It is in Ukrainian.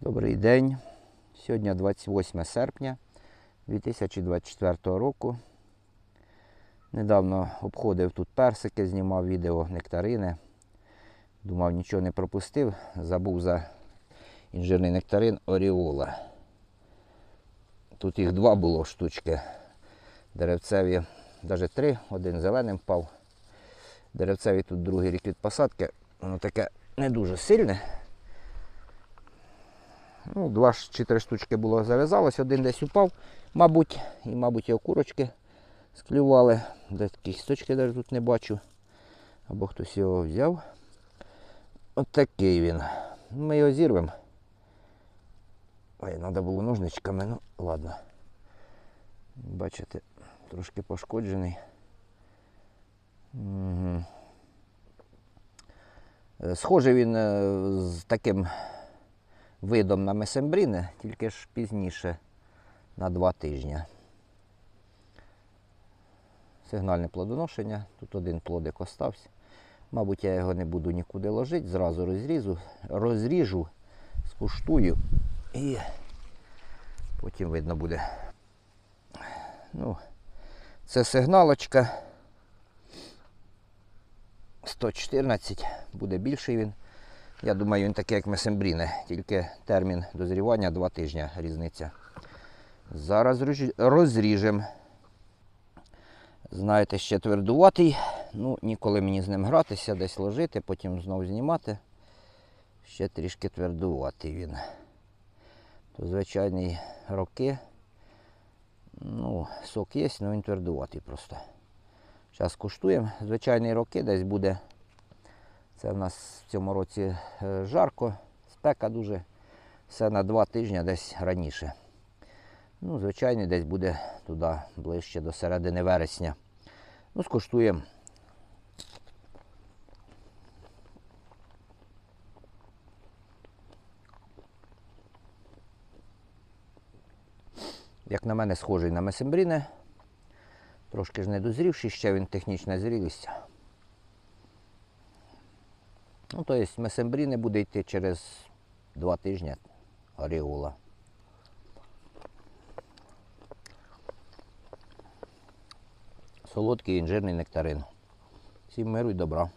Добрий день. Сьогодні 28 серпня 2024 року. Недавно обходив тут персики, знімав відео нектарини. Думав, нічого не пропустив. Забув за інжирний нектарин Оріола. Тут їх два було штучки. Деревцеві, навіть три, один зеленим впав. Деревцеві тут другий рік від посадки. Воно таке не дуже сильне. Ну, два чи три штучки було зав'язалось, один десь упав, мабуть, і, мабуть, його курочки склювали. Десь кісточки навіть тут не бачу. Або хтось його взяв. От такий він. Ми його зірвемо. Ой, треба було ножничками, ну ладно. Бачите, трошки пошкоджений. Угу. Схожий він е, з таким видом на месембріни, тільки ж пізніше на два тижні. Сигнальне плодоношення. Тут один плодик остався. Мабуть, я його не буду нікуди ложити, зразу розрізу, розріжу, скуштую і потім видно буде. Ну, це сигналочка. 114, буде більший він. Я думаю, він такий, як месембріни, тільки термін дозрівання 2 тижні різниця. Зараз розріжемо. Знаєте, ще твердуватий. Ну, ніколи мені з ним гратися, десь ложити, потім знову знімати. Ще трішки твердуватий він. То звичайні роки. Ну, сок є, але він твердуватий просто. Зараз куштуємо. Звичайні роки десь буде. Це в нас в цьому році е, жарко, спека дуже. Все на два тижні десь раніше. Ну, звичайно, десь буде туди ближче до середини вересня. Ну, скуштуємо. Як на мене, схожий на месембріне. Трошки ж не дозрівший, ще він технічна зрілість. Ну, то є месембріне буде йти через два тижні ореола. Солодкий інжирний нектарин. Всім миру і добра.